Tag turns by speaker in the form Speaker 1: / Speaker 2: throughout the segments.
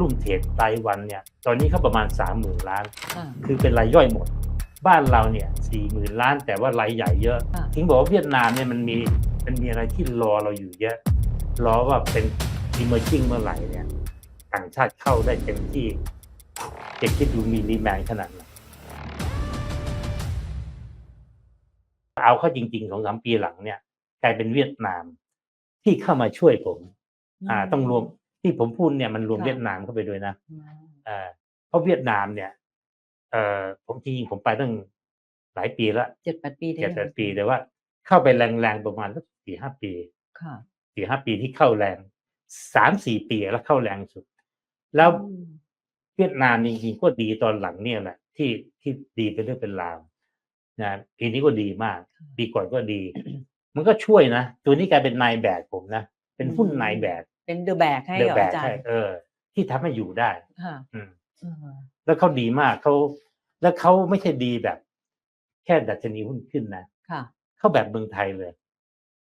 Speaker 1: ลุ่มเทรดรายวันเนี่ย ตอนนี้เขาประมาณสามหมื่นล้าน
Speaker 2: ค่ะ
Speaker 1: คือเป็นรายย่อยหมด บ้านเราเนี่ยสี่หมื่นล้าน แต่ว่ารายใหญ่เยอะ
Speaker 2: ค่ะ
Speaker 1: ถึงบอกว่าเวียดนามเนี่ยมันมีมันมีอะไรที่รอเราอยู่เยอะ รอว่าเป็น emerging เมื่อไหร่เนี่ยต่างชาติเข้าได้เต็มที่เด็กคิดดูมีดีแมนขนาดไหนเอาเข้าจริงๆของสามปีหลังเนี่ย กลายเป็นเวียดนามที่เข้ามาช่วยผม อ่า ต้องรวม ที่ผมพูดเนี่ยมันรวม
Speaker 2: ค่ะ
Speaker 1: เวียดนามเข้าไปด้วยนะ
Speaker 2: อืม
Speaker 1: อ่าเพราะเวียดนามเนี่ยเอ่อผมจริงๆผมไปตั้งหลายปีแล้ว
Speaker 2: เจ็ดแปดปีได้
Speaker 1: เจ็ดแปด
Speaker 2: ยัง
Speaker 1: ปีแต่ว่า เข้าไปแรงๆประมาณสักสี่ห้าปี
Speaker 2: ค่ะ
Speaker 1: สี่ห้าปีที่เข้าแรงสามสี่ปีแล้วเข้าแรงสุด แล้ว
Speaker 2: อืม
Speaker 1: เวียดนามจริงๆก็ดีตอนหลังเนี่ยแหละที่ที่ดีเป็นเรื่องเป็นราวนะปีนี้ก็ดีมากปีก่อนก็ดี มันก็ช่วยนะ ตัวนี้กลายเป็นนายแบกผมนะเป็นหุ้นนายแบก
Speaker 2: เป็นเดอะแบกให้
Speaker 1: เด
Speaker 2: เหรอ
Speaker 1: แบก
Speaker 2: อาจาร
Speaker 1: ใช่
Speaker 2: ย์
Speaker 1: เออ ที่ทำให้อยู่ได้
Speaker 2: ค่ะ
Speaker 1: อืม
Speaker 2: เออ
Speaker 1: แล้วเขาดีมากเขาแล้วเขาไม่ใช่ดีแบบ แค่ดัชนีหุ้นขึ้นนะ
Speaker 2: ค่ะ
Speaker 1: เขาแบบเมืองไทยเลย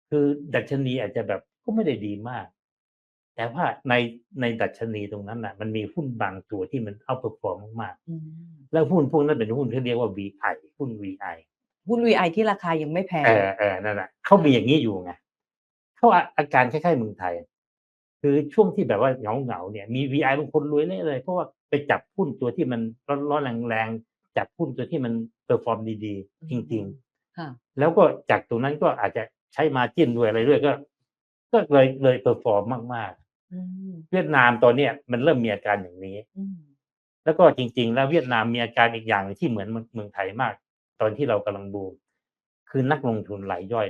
Speaker 1: คือดัชนีอาจจะแบบก็ไม่ได้ดีมาก แต่ว่าในในดัชนีตรงนั้นน่ะ มันมีหุ้นบางตัวที่มันเอาเปอร์ฟอร์มมาก
Speaker 2: อืม
Speaker 1: ๆแล้วหุ้นพวกนั้นเป็นหุ้นที่เรียกว่า VI หุ้น VI
Speaker 2: หุ้น VI ที่ราคายังไม่แพง
Speaker 1: เออเออนั่นแหละเขามีอย่างนี้อยู่ไงเขาอาอาการคล้ายๆเมืองไทย คือช่วงที่แบบว่าเหงาเหงาๆเนี่ยมี VI บางคนรวยเลยเลยเพราะว่าไปจับหุ้นตัวที่มันร้อนๆแรงๆจับหุ้นตัวที่มันเปอร์ฟอร์มดีๆ จริงๆ
Speaker 2: ค่ะ
Speaker 1: แล้วก็จากตรงนั้นก็อาจจะใช้มาจิ้นด้วยอะไรด้วยก็ ก็เลยเลยเปอร์ฟอร์มมาก
Speaker 2: อืม
Speaker 1: ๆเวียดนามตอนเนี้ยมันเริ่มมีอาการอย่างนี้
Speaker 2: อืม
Speaker 1: แล้วก็จริง ๆ แล้วเวียดนามมีอาการอีกอย่างหนึ่งที่เหมือนเมืองไทยมาก ตอนที่เรากำลังบูมคือนักลงทุนรายย่อย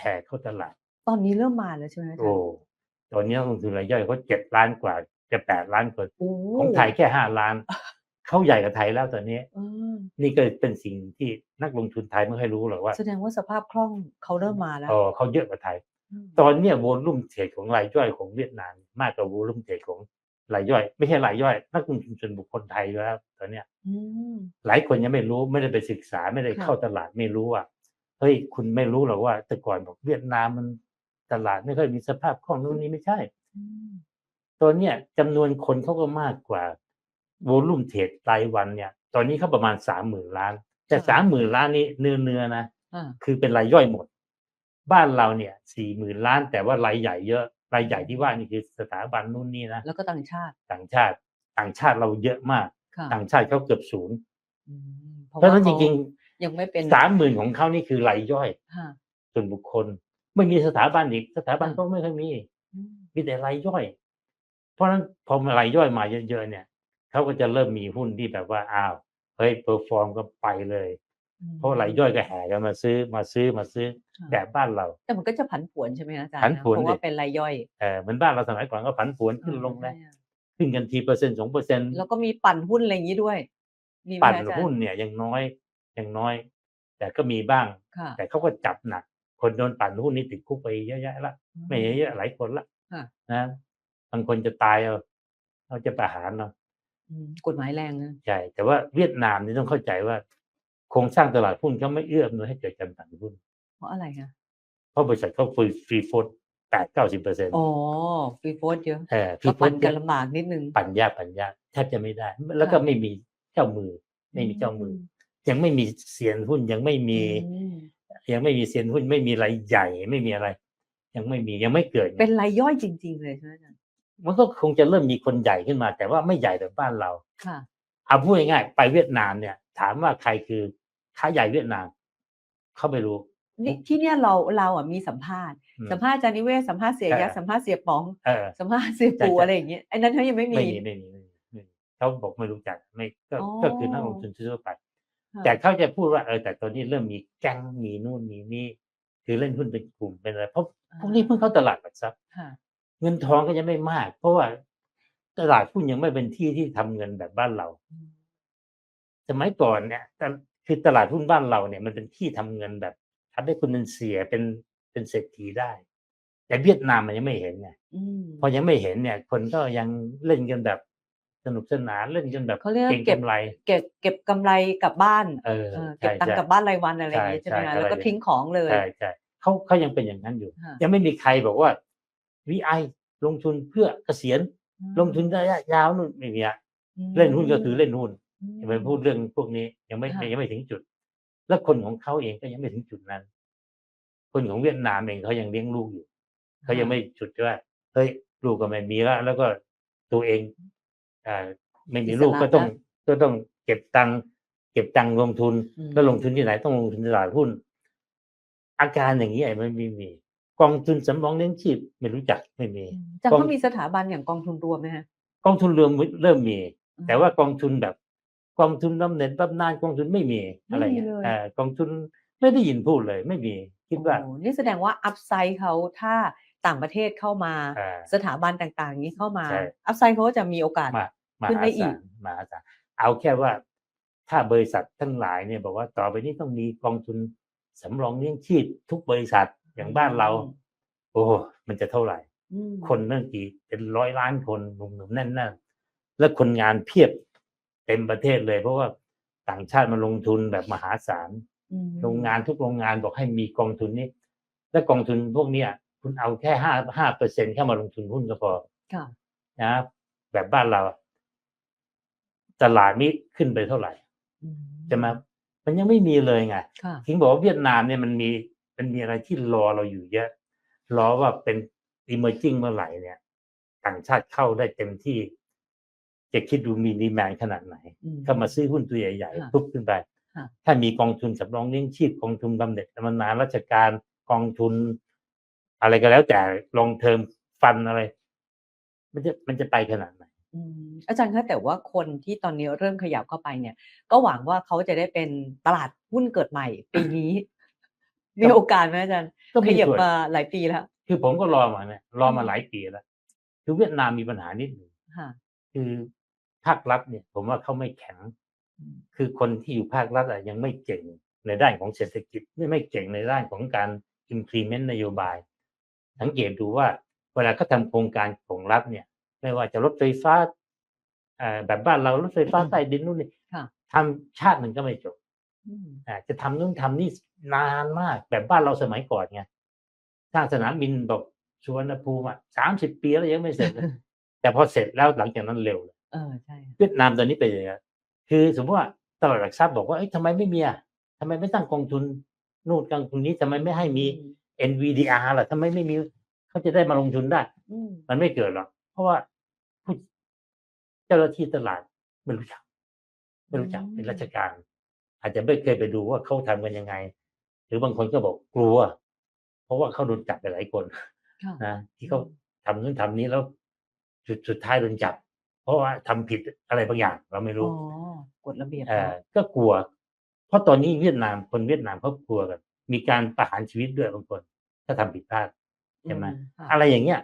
Speaker 1: แห่เข้าตลาด
Speaker 2: ตอนนี้เริ่มมาแล้วใช่ไหมอาจาร
Speaker 1: โอ้
Speaker 2: ย์
Speaker 1: ตอนนี้นักลงทุนรายย่อยเขาเจ็ดล้านกว่า จะแปดล้านคน
Speaker 2: โอ้
Speaker 1: ของไทยแค่ห้าล้าน เขาใหญ่กว่าไทยแล้วตอนนี้
Speaker 2: เออ
Speaker 1: นี่ก็เป็นสิ่งที่นักลงทุนไทยไม่ค่อยรู้หรอกว่า
Speaker 2: แสดงว่าสภาพคล่องเขาเริ่มมาแล้ว
Speaker 1: เออเขาเยอะกว่าไทย
Speaker 2: ม
Speaker 1: ตอนเนี้ยโวลุ่มเทรดของรายย่อยของเวียดนามมากกว่าโวลุ่มเทรดของรายย่อย ไม่ใช่รายย่อย นักลงทุนส่วนบุคคลไทยแล้วตอนเนี้ย
Speaker 2: อืม
Speaker 1: หลายคนยังไม่รู้ไม่ได้ไปศึกษาไม่ได้
Speaker 2: ค่ะ
Speaker 1: เข้าตลาดไม่รู้ว่าเฮ้ยคุณไม่รู้หรอกว่าแต่ก่อนบอกเวียดนามมัน ตลาดไม่ค่อยมีสภาพคล่องนู่นนี่ไม่ใช่
Speaker 2: อืม
Speaker 1: ตอนเนี้ยจำนวนคนเขาก็มากกว่าโวลุ่มเทรดรายวันเนี่ย ตอนนี้เขาประมาณสามหมื่นล้าน แต่สามหมื่นล้านนี้เนื้อเนื้อๆนะ
Speaker 2: อ่า
Speaker 1: คือเป็นรายย่อยหมด บ้านเราเนี่ยสี่หมื่นล้าน แต่ว่ารายใหญ่เยอะรายใหญ่ที่ว่านี่คือสถาบันนู่นนี่นะ
Speaker 2: แล้วก็ต่างชาติ
Speaker 1: ต่างชาติต่างชาติเราเยอะมาก
Speaker 2: ค่ะ
Speaker 1: ต่างชาติเขาเกือบศูนย์
Speaker 2: อืม
Speaker 1: เพราะฉะนั้นจริง
Speaker 2: ๆยังไม่เป็น
Speaker 1: ๆสามหมื่นของเขานี่คือรายย่อย
Speaker 2: ค่ะ
Speaker 1: ส่วนบุคคล ไม่มีสถาบันอีก สถาบัน
Speaker 2: ค่ะ
Speaker 1: ก็ไม่ค่อยมี
Speaker 2: อืม
Speaker 1: มีแต่รายย่อย เพราะฉะนั้นพอมารายย่อยมาเยอะๆเนี่ยเขาก็จะเริ่มมีหุ้นที่แบบว่าอ้าวเฮ้ยเปอร์ฟอร์มก็ไปเลย เพราะรายย่อยก็แห่กันมาซื้อมาซื้อมาซื้อ
Speaker 2: ค่ะ
Speaker 1: แบบบ้านเรา
Speaker 2: แต่มันก็จะผันผวนใช่ไหมคะอาจารย์
Speaker 1: ผันผวน
Speaker 2: เพราะว่า
Speaker 1: ดิ
Speaker 2: เป็นรายย่อย
Speaker 1: เออเหมือนบ้านเราสมัยก่อนก็ผันผวนขึ้นลงนะ
Speaker 2: ใช่อะ
Speaker 1: ขึ้นกันทีเปอร์เซ็นต์สองเปอร์เซ็นต์
Speaker 2: แล้วก็มีปั่นหุ้นอะไรอย่างนี้ด้วยมีไหม
Speaker 1: ปั่น
Speaker 2: คะอาจารย์
Speaker 1: หุ้นเนี่ยยังน้อยยังน้อย แต่ก็มีบ้าง
Speaker 2: ค่ะ
Speaker 1: แต่เขาก็จับหนัก คนโดนปั่นหุ้นนี่ติดคุกไปเยอะแยะละไม่เยอะๆหลายคนละ
Speaker 2: ค่ะ
Speaker 1: นะบางคนจะตายเอาเขาจะประหารเนาะ
Speaker 2: อืมกฎหมายแรงนะ
Speaker 1: ใช่แต่ว่าเวียดนามนี่ต้องเข้าใจว่า โครงสร้างตลาดหุ้นเขาไม่เอื้ออำนวยให้เกิดการปั่นหุ้น
Speaker 2: เพราะอะไรคะ
Speaker 1: เพราะบริษัทเขาฟรีฟรีโฟดแปดเก้าสิบเปอร์เซ็นต์
Speaker 2: อ๋อฟรีโฟสเยอะ
Speaker 1: เออฟรี
Speaker 2: ก็
Speaker 1: โฟ
Speaker 2: ปั่
Speaker 1: ด
Speaker 2: นกันลำบากนิดนึง
Speaker 1: ปั่นยากปั่นยากแทบจะไม่ได้ แล้วก็
Speaker 2: ค่ะ
Speaker 1: ไม่มีเจ้ามือ ไม่มีเจ้ามือ ยังไม่มีเซียนหุ้นยังไม่มี
Speaker 2: อืม
Speaker 1: ยังไม่มีเซียนหุ้นไม่มีรายใหญ่ไม่มีอะไร ยังไม่มียังไม่เกิดไง
Speaker 2: เป็นรายย่อยจริง ๆ เลยใช่ไหมอาจารย์
Speaker 1: มันก็คงจะเริ่มมีคนใหญ่ขึ้นมา แต่ว่าไม่ใหญ่แบบบ้านเรา
Speaker 2: ค่ะ
Speaker 1: เอาพูดง่ายๆไปเวียดนามเนี่ย ถามว่าใครคือค้าใหญ่เวียดนามเขาไม่รู้
Speaker 2: นี่ที่เนี่ยเราเราอะมีสัมภาษณ์
Speaker 1: อืม
Speaker 2: สัมภาษณ์อาจารย์นิเวศสัมภาษณ์เสียยักษ์
Speaker 1: เออ
Speaker 2: สัมภาษณ์เสียป๋อง
Speaker 1: เออ
Speaker 2: สัมภาษณ์เสียปู
Speaker 1: ใช่ใช่
Speaker 2: อะไรอย่างเงี้ยไอ้นั้นเขายังไม่มี
Speaker 1: ไม่มีไม่มีไม่มีไม่มีเขาบอกไม่รู้จักไม่ก็
Speaker 2: อ๋อ
Speaker 1: ก็คือนักลงทุนทั่วไป
Speaker 2: ค่ะ
Speaker 1: แต่เขาจะพูดว่าเออแต่ตอนนี้เริ่มมีแก๊งมีนู่นมีนี่คือเล่นหุ้นเป็นกลุ่มเป็นอะไรเพราะพวกนี้เพิ่งเข้าตลาดหลักทรัพย์
Speaker 2: ค่ะ
Speaker 1: เงินทองก็ยังไม่มาก เพราะว่าตลาดหุ้นยังไม่เป็นที่ที่ทำเงินแบบบ้านเรา
Speaker 2: อืม
Speaker 1: สมัยก่อนเนี่ยแต่คือตลาดหุ้นบ้านเราเนี่ยมันเป็นที่ทำเงินแบบทำให้คุณเป็นเสียเป็นเป็นเศรษฐีได้ แต่เวียดนามมันยังไม่เห็นไง
Speaker 2: อืม
Speaker 1: พอยังไม่เห็นเนี่ย คนก็ยังเล่นกันแบบ สนุกสนานเล่นกันแบบ
Speaker 2: เขาเรียกว่า
Speaker 1: เก่ง
Speaker 2: เก็บ
Speaker 1: กำไร
Speaker 2: เก็บเก็บกำไรกลับบ้าน
Speaker 1: เออ
Speaker 2: เออเก็บ
Speaker 1: ใช่
Speaker 2: ตังค์
Speaker 1: ใช่
Speaker 2: กลับบ้านรายวันอะไรอย่างเงี้ย
Speaker 1: ใช่
Speaker 2: ใช่ไหม
Speaker 1: ใช่
Speaker 2: คะแล้วก็
Speaker 1: อะไร
Speaker 2: ทิ้งของเลย
Speaker 1: ใช่ใช่เขาเขายังเป็นอย่างนั้นอยู่
Speaker 2: ค่ะ
Speaker 1: ยังไม่มีใครบอกว่า VI ลงทุนเพื่อเกษียณลงทุนระยะยาวนู่นไม่มีอะเล่นหุ้นก็คือเล่นหุ้นอย่าไปพูดเรื่องพวกนี้ยังไม่
Speaker 2: ค่ะ
Speaker 1: ยังไม่ถึงจุด แล้วคนของเขาเองก็ยังไม่ถึงจุดนั้น คนของเวียดนามเองเขายังเลี้ยงลูกอยู่เขายังไม่จุดที่ว่าเฮ้ยลูกก็ไม่มีแล้วแล้วก็ตัวเองอ่า ไม่มีลูกก็ต้องก็ต้องเก็บตังค์เก็บตังค์ลงทุน
Speaker 2: อืม
Speaker 1: แล้วลงทุนที่ไหนต้องลงทุนในตลาดหุ้น อาการอย่างนี้ไอ้มันไม่มี กองทุนสำรองเลี้ยงชีพไม่รู้จักไม่มี
Speaker 2: จะ
Speaker 1: กอง
Speaker 2: เขามีสถาบันอย่างกองทุนรวมไหมฮะ
Speaker 1: กองทุนรวมเริ่มมี
Speaker 2: อืม
Speaker 1: แต่ว่ากองทุนแบบ กองทุนบำเหน็จบำนาญกองทุนไม่มี
Speaker 2: ไม่มี
Speaker 1: อะไรเงี้ย
Speaker 2: เลย
Speaker 1: เอ่อกองทุนไม่ได้ยินพูดเลย ไม่มี คิดว่า
Speaker 2: โอ้นี่แสดงว่าอัพไซด์เขาถ้า ต่างประเทศเข้ามา
Speaker 1: อ่า
Speaker 2: สถาบันต่างๆ นี้เข้ามา
Speaker 1: ใช่
Speaker 2: อัพไซด์เขาก็จะมีโอกาส
Speaker 1: มามา
Speaker 2: ขึ้น
Speaker 1: หา
Speaker 2: ได้อี
Speaker 1: ศากลมหาศาลเอาแค่ว่าถ้าบริษัททั้งหลายเนี่ยบอกว่าต่อไปนี้ต้องมีกองทุนสำรองเลี้ยงชีพทุกบริษัทอย่างบ้านเรา
Speaker 2: อืม
Speaker 1: โอ้มันจะเท่าไหร่
Speaker 2: อืม
Speaker 1: คนนั่นกี่เป็นร้อยล้านคนหนุ่มๆแน่นๆแล้วคนงานเพียบเต็มประเทศเลย เพราะว่าต่างชาติมาลงทุนแบบมหาศาล
Speaker 2: อืม
Speaker 1: โรงงานทุกโรงงานบอกให้มีกองทุนนี้ และกองทุนพวกเนี้ย คุณเอาแค่ห้าห้าเปอร์เซ็นเข้ามาลงทุนหุ้นก็พอ
Speaker 2: ค่ะ
Speaker 1: นะแบบบ้านเรา ตลาดนี้ขึ้นไปเท่าไหร่
Speaker 2: อืม
Speaker 1: ใช่ไหมมันยังไม่มีเลยไง
Speaker 2: ค่ะ
Speaker 1: ถึงบอกว่าเวียดนามเนี่ยมันมีมันมีอะไรที่รอเราอยู่เยอะ รอว่าเป็น emerging เมื่อไหร่เนี่ย ต่างชาติเข้าได้เต็มที่ จะคิดดูมีดีแมนขนาดไหน
Speaker 2: อืม
Speaker 1: เข้ามาซื้อหุ้นตัวใหญ่
Speaker 2: ค่ะ
Speaker 1: ๆปุ๊บขึ้นไป
Speaker 2: ค่ะ
Speaker 1: ถ้ามีกองทุนสำรองเลี้ยงชีพกองทุนบำเหน็จบำนาญราชการกองทุน อะไรก็แล้วแต่ลองเทอมฟันอะไร มันจะมันจะไปขนาดไหน
Speaker 2: อืมอาจารย์คะแต่ว่าคนที่ตอนนี้เริ่มขยับเข้าไปเนี่ย ก็หวังว่าเขาจะได้เป็นตลาดหุ้นเกิดใหม่ปีนี้มีโอกาสไหมอาจารย์
Speaker 1: ก็
Speaker 2: ข
Speaker 1: มี
Speaker 2: ยับ
Speaker 1: ส่วน
Speaker 2: มาหลายปีแล้ว
Speaker 1: คือผมก็รอมาเนี่ยรอมา
Speaker 2: อืม
Speaker 1: หลายปีแล้วคือเวียดนามมีปัญหานิดหนึ่ง
Speaker 2: ค่ะ
Speaker 1: คือภาครัฐเนี่ย ผมว่าเขาไม่แข็ง
Speaker 2: อืม
Speaker 1: คือคนที่อยู่ภาครัฐอะยังไม่เก่งในด้านของเศรษฐกิจไม่ไม่เก่งในด้านของการ implement นโยบาย สังเกตดูว่าเวลาเขาทำโครงการของรัฐเนี่ย ไม่ว่าจะรถไฟฟ้าเอ่อแบบบ้านเรารถไฟฟ้าใต้ดินนู่นนี่
Speaker 2: ค่ะ
Speaker 1: ทำชาติหนึ่งก็ไม่จบ
Speaker 2: อืม
Speaker 1: อ่าจะทำนู่นทำนี่นานมากแบบบ้านเราสมัยก่อนไงสร้างสนามบินบอกสุวรรณภูมิอะสามสิบปีแล้วยังไม่เสร็จเลยแต่พอเสร็จแล้วหลังจากนั้นเร็วเลย
Speaker 2: เออใช่ค่ะ
Speaker 1: เวียดนามตอนนี้เป็นยังไงคือสมมติว่าตลาดหลักทรัพย์บอกว่าเอ้ยทำไมไม่มีอะทำไมไม่ตั้งกองทุนนู่นกองทุนนี้ทำไมไม่ให้มี
Speaker 2: อืม
Speaker 1: NVDR ล่ะทำไมไม่มีเขาจะได้มาลงทุนได้
Speaker 2: อืม
Speaker 1: มันไม่เกิดหรอกเพราะว่าผู้เจ้าหน้าที่ตลาดไม่รู้จัก ไม่รู้จักเป็นราชการ อาจจะไม่เคยไปดูว่าเขาทำกันยังไง หรือบางคนก็บอกกลัว เพราะว่าเขาโดนจับไปหลายคน
Speaker 2: ค่ะ
Speaker 1: นะที่เขาทำนู่นทำนี้แล้วสุดสุดท้ายโดนจับ เพราะว่าทำผิดอะไรบางอย่าง เราไม่
Speaker 2: อ๋
Speaker 1: รู้
Speaker 2: อกฎระเบียบ
Speaker 1: เออ
Speaker 2: เขา
Speaker 1: ก็กลัว เพราะตอนนี้เวียดนามคนเวียดนามเขากลัวกัน มีการประหารชีวิตด้วยบางคน ถ้าทำผิดพลาดใช่ไหม
Speaker 2: ค่ะ
Speaker 1: อะไรอย่างเงี้ย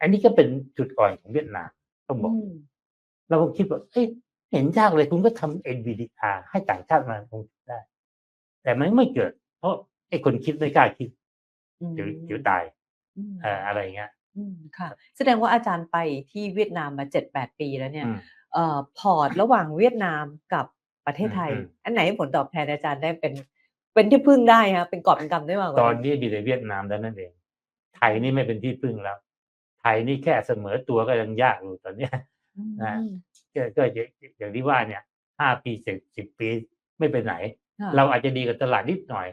Speaker 1: อันนี้ก็เป็นจุดอ่อนของเวียดนามต้องบอก
Speaker 2: ม
Speaker 1: เราก็คิดว่าเอ้ยเห็นยากเลยคุณก็ทำ NVDR ให้ต่างชาติมาลงทุนได้ แต่มันไม่เกิด เพราะไอ้คนคิดไม่กล้าคิด
Speaker 2: อืม
Speaker 1: เดี๋ยวเดี๋ยวตาย
Speaker 2: อืม
Speaker 1: เอ่ออะไรอย่างเงี้ย
Speaker 2: อืมค่ะ แสดงว่าอาจารย์ไปที่เวียดนามมาเจ็ดแปดปีแล้วเนี่ย
Speaker 1: อืม
Speaker 2: เอ่อพอร์ตระหว่างเวียดนามกับประเทศไทย
Speaker 1: อืม
Speaker 2: อันไหนผลตอบแทนอาจารย์ได้เป็น เป็นที่พึ่งได้ฮะเป็นกอบเป็นกำได้มากกว่า
Speaker 1: ตอนนี้มีแต่เวียดนามเท่านั้นเอง ไทยนี่ไม่เป็นที่พึ่งแล้ว ไทยนี่แค่เสมอตัวก็ยังยากอยู่ตอนเนี้ย
Speaker 2: อืม
Speaker 1: นะก็ก็อย่างที่ว่าเนี่ยห้าปีสิบสิบปีไม่ไปไหน
Speaker 2: ค่ะ
Speaker 1: เราอาจจะดีกับตลาดนิดหน่อย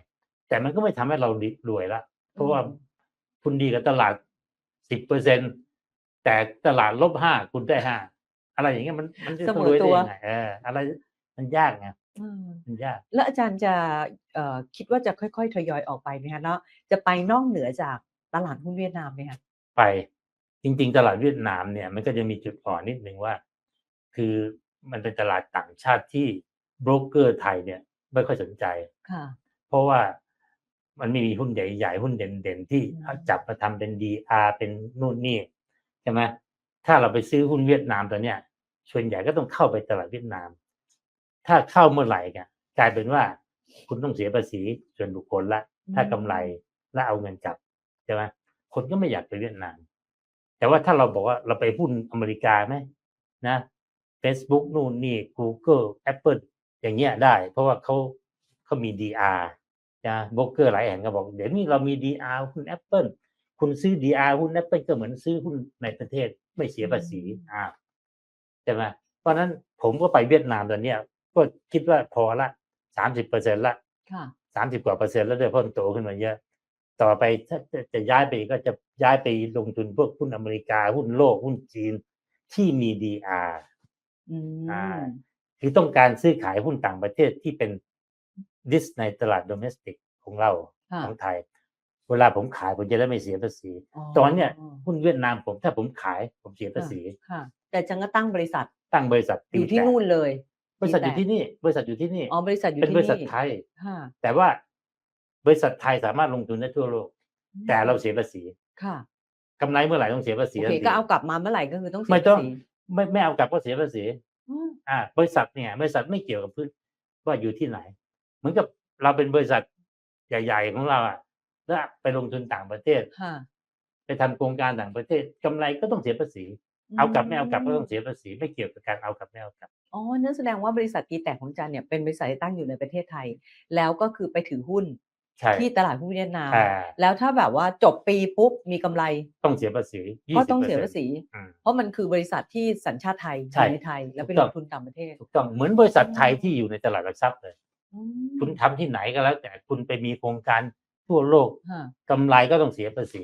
Speaker 1: แต่มันก็ไม่ทำให้เราดีรวยละเพราะว่า
Speaker 2: อืม
Speaker 1: คุณดีกับตลาดสิบเปอร์เซ็นแต่ตลาดลบห้าคุณได้ห้าอะไรอย่างเงี้ยมันมันจะ
Speaker 2: เสมอ
Speaker 1: รวย
Speaker 2: ตั
Speaker 1: ได้
Speaker 2: ว
Speaker 1: ยังไงเอออะไรมันยากไง
Speaker 2: อืม
Speaker 1: มัน ยาก
Speaker 2: แล้วอาจารย์จะเอ่อคิดว่าจะค่อยๆทยอยออกไปไหมคะแล้วจะไปนอกเหนือจากตลาดหุ้นเวียดนามไหมคะ
Speaker 1: ไปจริง ๆ ตลาดเวียดนามเนี่ยมันก็จะมีจุดอ่อนนิดนึงว่า คือมันเป็นตลาดต่างชาติที่โบรกเกอร์ไทยเนี่ยไม่ค่อยสนใจ
Speaker 2: ค่ะ
Speaker 1: เพราะว่ามันไม่มีหุ้นใหญ่ๆหุ้นเด่นๆที่
Speaker 2: อืม
Speaker 1: เอาจับมาทำเป็น DR เป็นนู่นนี่ใช่ไหมถ้าเราไปซื้อหุ้นเวียดนามตัวเนี้ยส่วนใหญ่ก็ต้องเข้าไปตลาดเวียดนาม ถ้าเข้าเมื่อไหร่เนี่ย กลายเป็นว่าคุณต้องเสียภาษีส่วนบุคคลละ ถ้ากำไรและเอาเงินจับใช่ไหมคนก็ไม่อยากไปเวียดนาม แต่ว่าถ้าเราบอกว่าเราไปหุ้นอเมริกาไหมนะ Facebook นู่นนี่ Google Apple อย่างเงี้ยได้ เพราะว่าเขาเขามี DR นะโบรกเกอร์หลายแห่งก็บอก เดี๋ยวนี้เรามี DR หุ้น Apple คุณซื้อ DR หุ้น Apple ก็เหมือนซื้อหุ้นในประเทศไม่เสียภาษี
Speaker 2: อืม
Speaker 1: อ่าใช่ไหมเพราะฉะนั้นผมก็ไปเวียดนามตอนเนี้ยก็คิดว่าพอละ สามสิบเปอร์เซ็นละ
Speaker 2: ค่ะ
Speaker 1: สามสิบกว่าเปอร์เซ็นต์แล้วด้วยเพราะมันโตขึ้นมาเยอะ ต่อไปถ้าจะจะย้ายไปอีกก็จะย้ายไปลงทุนพวกหุ้นอเมริกาหุ้นโลกหุ้นจีนที่มี DR
Speaker 2: อืม
Speaker 1: อ่าคือต้องการซื้อขายหุ้นต่างประเทศที่เป็นดิสในตลาดโดเมสติกของเรา
Speaker 2: ค่ะ
Speaker 1: ของไทย เวลาผมขายผมจะได้ไม่เสียภาษี ตอนเนี้ยหุ้นเวียดนามผมถ้าผมขายผมเสียภาษี
Speaker 2: ค่ะแต่จังก็ตั้งบริษัท
Speaker 1: ตั้งบริษัท
Speaker 2: อ
Speaker 1: ตี
Speaker 2: ยู่ที่
Speaker 1: แตก
Speaker 2: นู่นเลย
Speaker 1: บ ริษัทอยู่ที่นี่ บริษัทอยู่ที่นี่
Speaker 2: อ๋อบริษัทอยู่
Speaker 1: เป็น
Speaker 2: ที่
Speaker 1: บริษัท
Speaker 2: นี่
Speaker 1: ไทย
Speaker 2: ค่ะ
Speaker 1: แต่ว่าบริษัทไทยสามารถลงทุนได้ทั่วโลก แต่เราเสียภาษี
Speaker 2: ค่ะ
Speaker 1: กำไรเมื่อไหร่ต้องเสียภาษี
Speaker 2: โอ
Speaker 1: ทั
Speaker 2: เคน
Speaker 1: ที
Speaker 2: ก็เอากลับมาเมื่อไหร่ก็คือต้องเสีย
Speaker 1: ไม่ต้อง
Speaker 2: ภาษี
Speaker 1: ไม่ไม่เอากลับก็เสียภาษี
Speaker 2: อืม
Speaker 1: อ่า บริษัทเนี่ย บริษัทไม่เกี่ยวกับพื้นว่าอยู่ที่ไหน เหมือนกับเราเป็นบริษัทใหญ่ ๆ ของเราอะแล้วไปลงทุนต่างประเทศ
Speaker 2: ค่ะ
Speaker 1: ไปทำโครงการต่างประเทศกำไรก็ต้องเสียภาษี เอากลับไม่เอากลับก็ต้องเสียภาษีไม่เกี่ยวกับการเอากลับไม่เอากลับ
Speaker 2: อ๋อนั่นแสดงว่าบริษัทตีแตกของจันเนี่ยเป็นบริษัทที่ตั้งอยู่ในประเทศไทย แล้วก็คือไปถือหุ้น
Speaker 1: ใช่
Speaker 2: ที่ตลาดหุ้นเวียดนาม
Speaker 1: อ่า
Speaker 2: แล้วถ้าแบบว่าจบปีปุ๊บมีกำไร
Speaker 1: ต้องเสียภาษี
Speaker 2: ก็ต้องเสีย
Speaker 1: 20%
Speaker 2: ภาษี
Speaker 1: อืม
Speaker 2: เพราะมันคือบริษัทที่สัญชาติไทยอ
Speaker 1: ใช่
Speaker 2: ยู่ในไทย แล้วไป
Speaker 1: ถูก
Speaker 2: ล
Speaker 1: ต้อง
Speaker 2: งทุนต่างประเทศ
Speaker 1: ถูกต้องเหมือนบริษัทไทยที่อยู่ในตลาดหลักทรัพย์เลย
Speaker 2: อืม
Speaker 1: คุณทำที่ไหนก็แล้ว แต่คุณไปมีโครงการทั่วโลก
Speaker 2: ค่ะ
Speaker 1: กำไรก็ต้องเสียภาษี